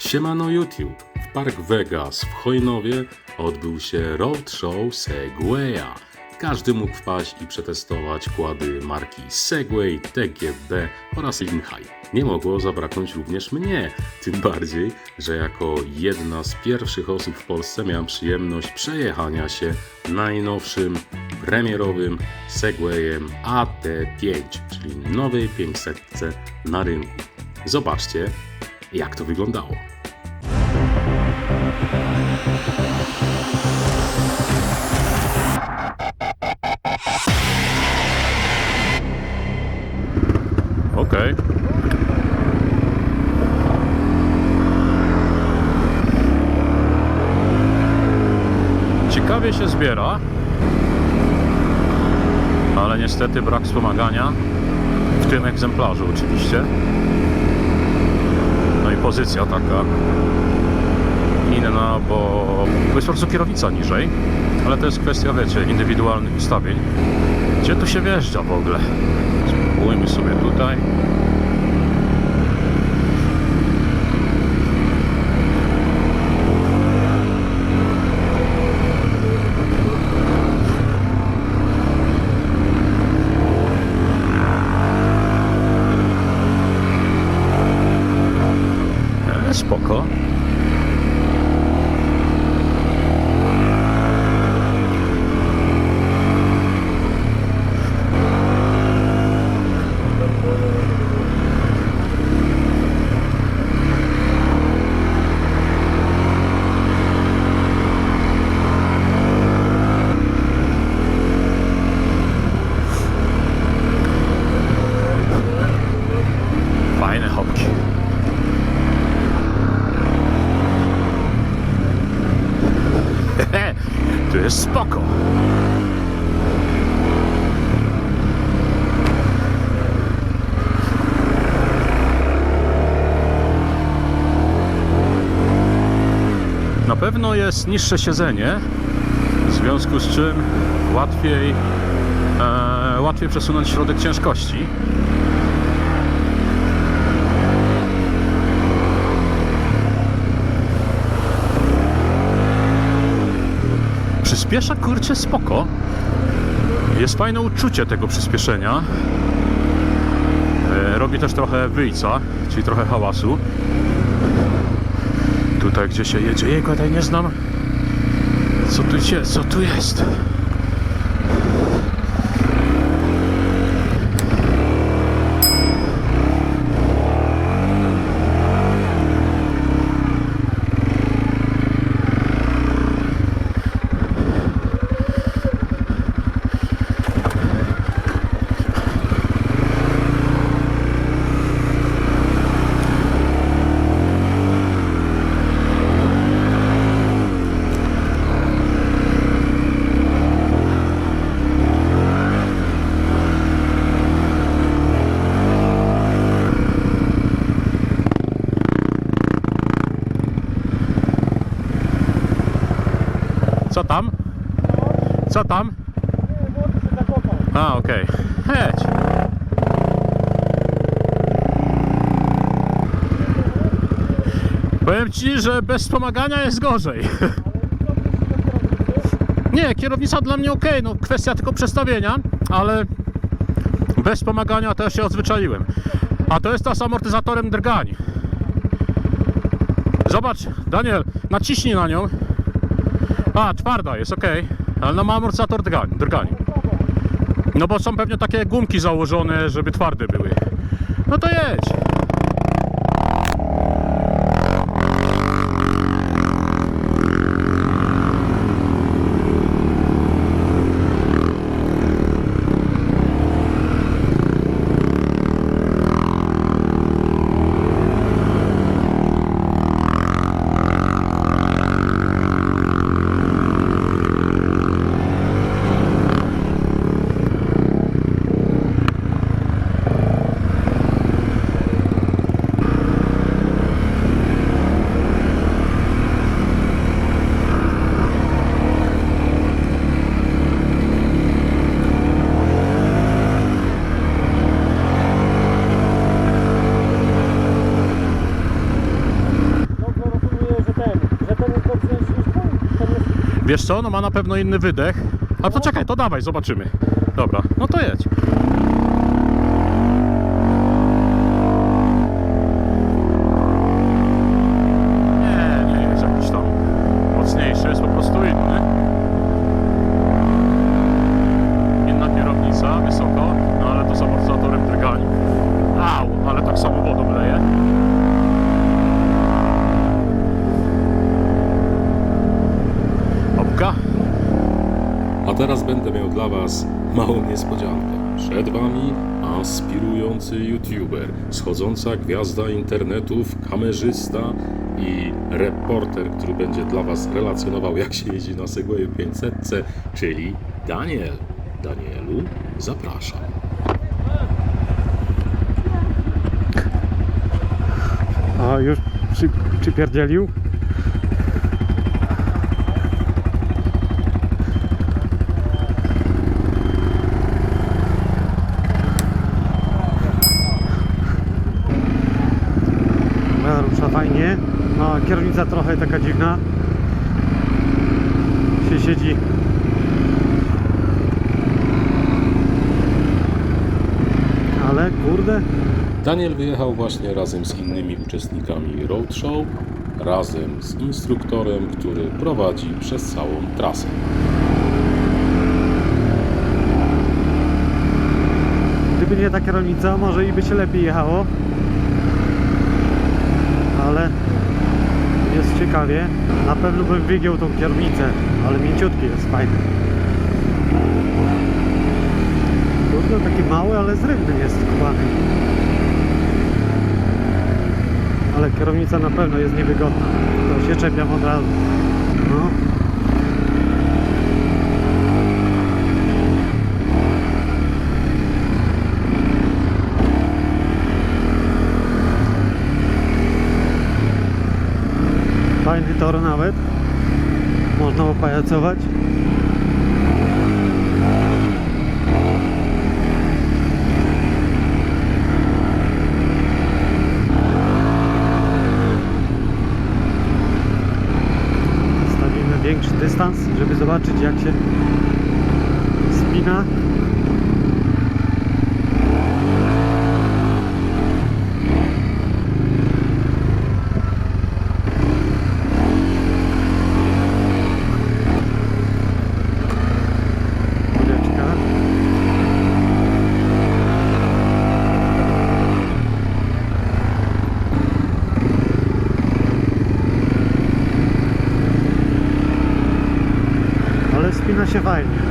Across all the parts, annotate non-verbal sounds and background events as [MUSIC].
Siemano YouTube. W Park Vegas w Chojnowie odbył się roadshow Segwaya. Każdy mógł wpaść i przetestować kłady marki Segway, TGB oraz Linhai. Nie mogło zabraknąć również mnie, tym bardziej, że jako jedna z pierwszych osób w Polsce miałem przyjemność przejechania się najnowszym, premierowym Segwayem AT5, czyli nowej 500 na rynku. Zobaczcie, jak to wyglądało. Się zbiera, ale niestety brak wspomagania w tym egzemplarzu oczywiście. No i pozycja taka inna, bo jest po prostu kierownica niżej, ale to jest kwestia, wiecie, indywidualnych ustawień. Gdzie tu się wjeżdża w ogóle? Spróbujmy sobie tutaj. Spoko. Fajne hopki. Hehe, tu jest spoko. Na pewno jest niższe siedzenie, w związku z czym łatwiej, e, łatwiej przesunąć środek ciężkości. Przyspiesza kurczę spoko. Jest fajne uczucie tego przyspieszenia. E, robi też trochę wyjca, czyli trochę hałasu. Tutaj gdzie się jedzie, jej tutaj nie znam. Co tu jest? Co tu jest? Co tam? Co tam? A, okej. Jedź. Powiem Ci, że bez wspomagania jest gorzej. [LAUGHS] Nie, kierownica dla mnie ok, no kwestia tylko przestawienia, ale bez wspomagania też się odzwyczaiłem. A to jest ta z amortyzatorem drgań. Zobacz, Daniel, naciśnij na nią. A, twarda jest, ok. Ale no ma amortyzator drgań, drgań. No bo są pewnie takie gumki założone, żeby twarde były. No to jedź. Wiesz co, no ma na pewno inny wydech. A to czekaj, to dawaj, zobaczymy. Dobra, no to jedź. Teraz będę miał dla Was małą niespodziankę. Przed Wami aspirujący youtuber, schodząca gwiazda internetów, kamerzysta i reporter, który będzie dla Was relacjonował, jak się jeździ na Segwayu 500, czyli Daniel. Danielu, zapraszam. A już przy, przypierdzielił? Dobra, rusza fajnie. No, kierownica trochę taka dziwna. Się siedzi. Ale kurde, Daniel wyjechał właśnie razem z innymi uczestnikami roadshow, razem z instruktorem, który prowadzi przez całą trasę. Gdyby nie ta kierownica, może i by się lepiej jechało. Ale jest ciekawie. Na pewno bym wygiął tą kierownicę, ale mięciutki jest fajny. Kurde, taki mały, ale zrywny jest skubany. Ale kierownica na pewno jest niewygodna. To się czepiam od razu. No. Fajny tor nawet. Można opajacować. Stawimy większy dystans, żeby zobaczyć jak się spina. Kuleczka. Ale spina się fajnie.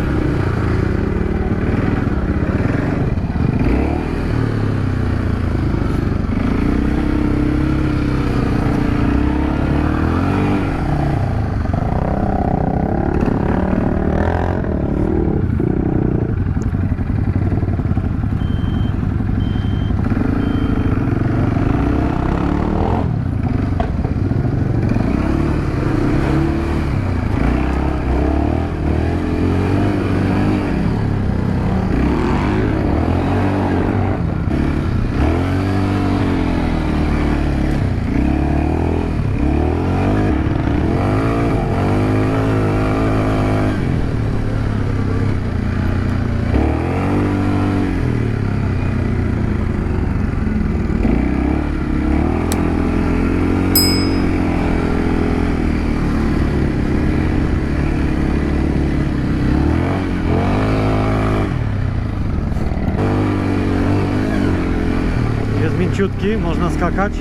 Jest mięciutki, można skakać.